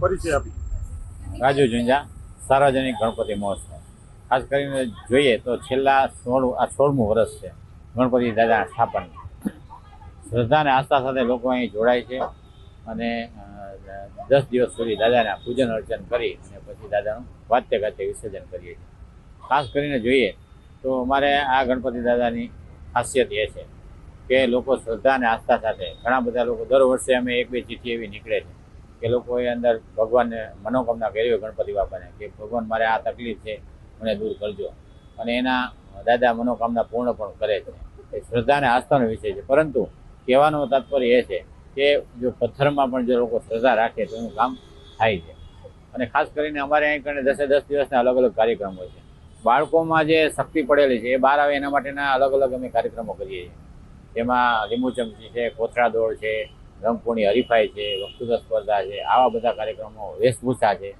પરિચય આપી. રાજુ ઝુંઝા, સાર્વજનિક ગણપતિ મહોત્સવ. ખાસ કરીને જોઈએ તો છેલ્લા સોળ, આ સોળમું વર્ષ છે ગણપતિ દાદા સ્થાપન શ્રદ્ધા અને આસ્થા સાથે લોકો અહીં જોડાય છે અને દસ દિવસ સુધી દાદાના પૂજન અર્ચન કરી અને પછી દાદાનું વાત્ય ગાત્ય વિસર્જન કરીએ છીએ. ખાસ કરીને જોઈએ તો અમારે આ ગણપતિ દાદાની ખાસિયત એ છે કે લોકો શ્રદ્ધા અને આસ્થા સાથે ઘણા બધા લોકો દર વર્ષે અમે એક બે ચિઠ્ઠી એવી નીકળે છે. કે લોકોએ અંદર ભગવાનને મનોકામના કરી હોય ગણપતિ બાપાને કે ભગવાન મારે આ તકલીફ છે, મને દૂર કરજો. અને એના દાદા મનોકામના પૂર્ણ પણ કરે છે. એ શ્રદ્ધા અને આસ્થાનો વિષય છે. પરંતુ કહેવાનું તાત્પર્ય એ છે કે જો પથ્થરમાં પણ જો લોકો શ્રદ્ધા રાખે તો એનું કામ થાય છે. અને ખાસ કરીને અમારે અહીં કરીને દસે દસ દિવસના અલગ અલગ કાર્યક્રમ છે. બાળકોમાં જે શક્તિ પડેલી છે એ બહાર આવે એના માટેના અલગ અલગ અમે કાર્યક્રમો કરીએ છીએ. જેમાં લીંબુ ચમચી છે, કોથળા દોડ છે રંગપૂર્ણી હરીફાઈ છે વક્તૃત્વ સ્પર્ધા છે, આવા બધા કાર્યક્રમો વેશભૂષા છે.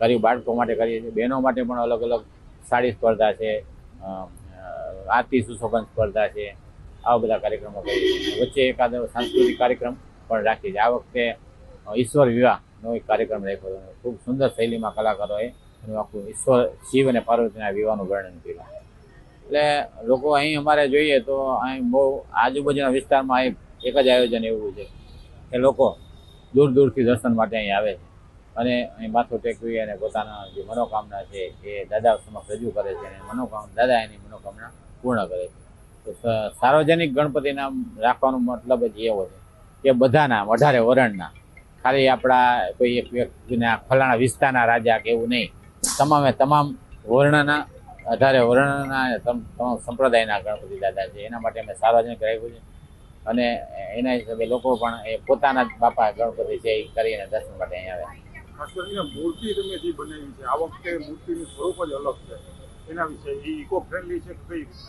ગરીબ બાળકો માટે કરીએ છીએ. બહેનો માટે પણ અલગ અલગ સાડી સ્પર્ધા છે. આરતી સુશોભન સ્પર્ધા છે. આવા બધા કાર્યક્રમો કરીએ છીએ. વચ્ચે એકાદ સાંસ્કૃતિક કાર્યક્રમ પણ રાખીએ છીએ. આ વખતે ઈશ્વર વિવાહનો એક કાર્યક્રમ રાખ્યો હતો. ખૂબ સુંદર શૈલીમાં કલાકારોએ આખું ઈશ્વર, શિવ અને પાર્વતીના વિવાહનું વર્ણન કર્યું. એટલે લોકો અહીં અમારે જોઈએ તો અહીં બહુ આજુબાજુના વિસ્તારમાં એક જ આયોજન એવું છે. કે લોકો દૂર દૂરથી દર્શન માટે અહીં આવે છે. અને અહીં માથું ટેકવી અને પોતાના જે મનોકામના છે એ દાદા સમક્ષ રજૂ કરે છે અને મનોકામના, દાદા એની મનોકામના પૂર્ણ કરે છે. તો સાર્વજનિક ગણપતિના રાખવાનો મતલબ જ એવો છે કે બધાના, વધારે વરણના. ખાલી આપણા કોઈ એક વ્યક્તિના ફલાણા વિસ્તારના રાજા કે એવું નહીં. તમામે તમામ વર્ણના અઢારે વર્ણના તમામ સંપ્રદાયના ગણપતિ દાદા છે. એના માટે અમે સાર્વજનિક રાખ્યું છે અને એના હિસાબે લોકો પણ એ પોતાના જ બાપા ગણપતિ છે એ કરીને દર્શન માટે અહીંયા આવે. ખાસ કરીને મૂર્તિ તમે જે બનાવી છે આ વખતે મૂર્તિનું સ્વરૂપ જ અલગ છે. એના વિશે ઇકો ફ્રેન્ડલી છે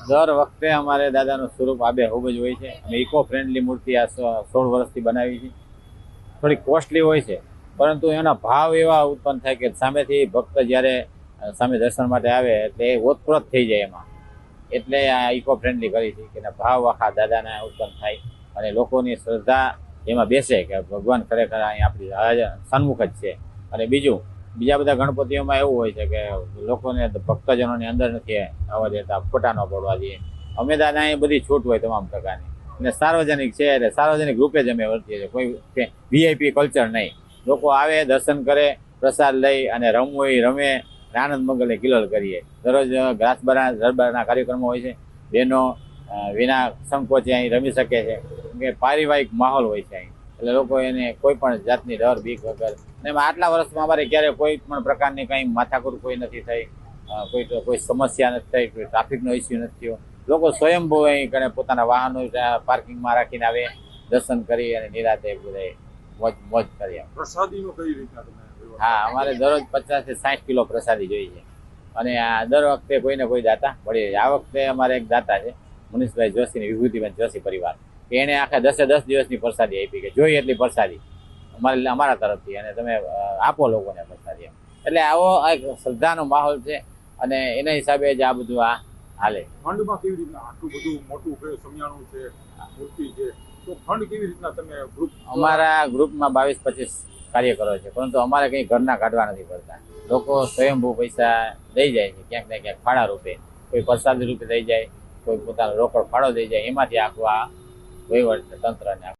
દર વખતે અમારે દાદાનું સ્વરૂપ આબે ખૂબ જ હોય છે અને ઇકો ફ્રેન્ડલી મૂર્તિ આ સોળ વર્ષથી બનાવી છે. થોડી કોસ્ટલી હોય છે પરંતુ એના ભાવ એવા ઉત્પન્ન થાય કે સામેથી ભક્ત જ્યારે સામે દર્શન માટે આવે એટલે એ ઓતપ્રોત થઈ જાય એમાં. એટલે આ ઇકો ફ્રેન્ડલી કરી છે કે ભાવ આખા દાદાના ઉત્પન્ન થાય અને લોકોની શ્રદ્ધા એમાં બેસે કે ભગવાન ખરેખર અહીં આપણી સન્મુખ જ છે. અને બીજું, બીજા બધા ગણપતિઓમાં એવું હોય છે કે લોકોને ભક્તજનોની અંદર નથી આવવા દેતા ખોટા ન પડવા દઈએ. અમે દાદા અહીં બધી છૂટ હોય તમામ પ્રકારની. અને સાર્વજનિક છે એટલે સાર્વજનિક રૂપે જ અમે વર્તીએ છીએ. કોઈ વીઆઈપી કલ્ચર નહીં. લોકો આવે, દર્શન કરે, પ્રસાદ લઈ અને રમવું રમે આનંદ મંગલે કિલોલ કરીએ. દરરોજ ગ્રાસબારા દરબારના કાર્યક્રમો હોય છે. બહેનો વિના સંકોચે અહીં રમી શકે છે. કે પારિવારિક માહોલ હોય છે અહીં. એટલે લોકો એને કોઈ પણ જાતની ડર, બીક વગર. અને આટલા વર્ષમાં અમારે ક્યારે કોઈ પણ પ્રકારની કંઈ માથાકૂટ કોઈ નથી થઈ. કોઈ કોઈ સમસ્યા નથી થઈ, કોઈ ટ્રાફિકનો ઇસ્યુ નથી થયો. લોકો સ્વયંભૂ અહીં કણે પોતાના વાહનો પાર્કિંગમાં રાખીને આવે, દર્શન કરી અને નિરાતે મોજ મોજ કરી પ્રસાદીનો કઈ રીતના હા અમારે દરરોજ પચાસથી સાઠ કિલો પ્રસાદી જોઈએ અને આ દર વખતે કોઈને કોઈ દાતા મળી આ વખતે અમારે એક દાતા છે મનીષભાઈ જોશી ને વિભૂતિબેન જોશી પરિવાર એણે એને આખા દસે દસ દિવસની પ્રસાદી આપી કે જોઈએ એટલી પ્રસાદી. અમારે અમારા તરફથી અને તમે આપો લોકોને પ્રસાદી એમ. એટલે આવો આ એક શ્રદ્ધાનો માહોલ છે અને એના હિસાબે જ આ બધું આ હાલે. ખંડમાં કેવી રીતના આટલું બધું મોટું સમિયાણું છે મૂર્તિ છે તો ખંડ કેવી રીતના તમે ગ્રુપ અમારા ગ્રુપમાં બાવીસ પચીસ કાર્યકરો છે. પરંતુ અમારે કંઈ ઘરના કાઢવા નથી પડતા. લોકો સ્વયંભૂ પૈસા દઈ જાય છે. ક્યાંક ને ક્યાંક ફાળા રૂપે. કોઈ પ્રસાદ રૂપે દઈ જાય, કોઈ પોતાનો રોકડ ફાળો દઈ જાય. એમાંથી આખું આ વહીવટ તંત્રને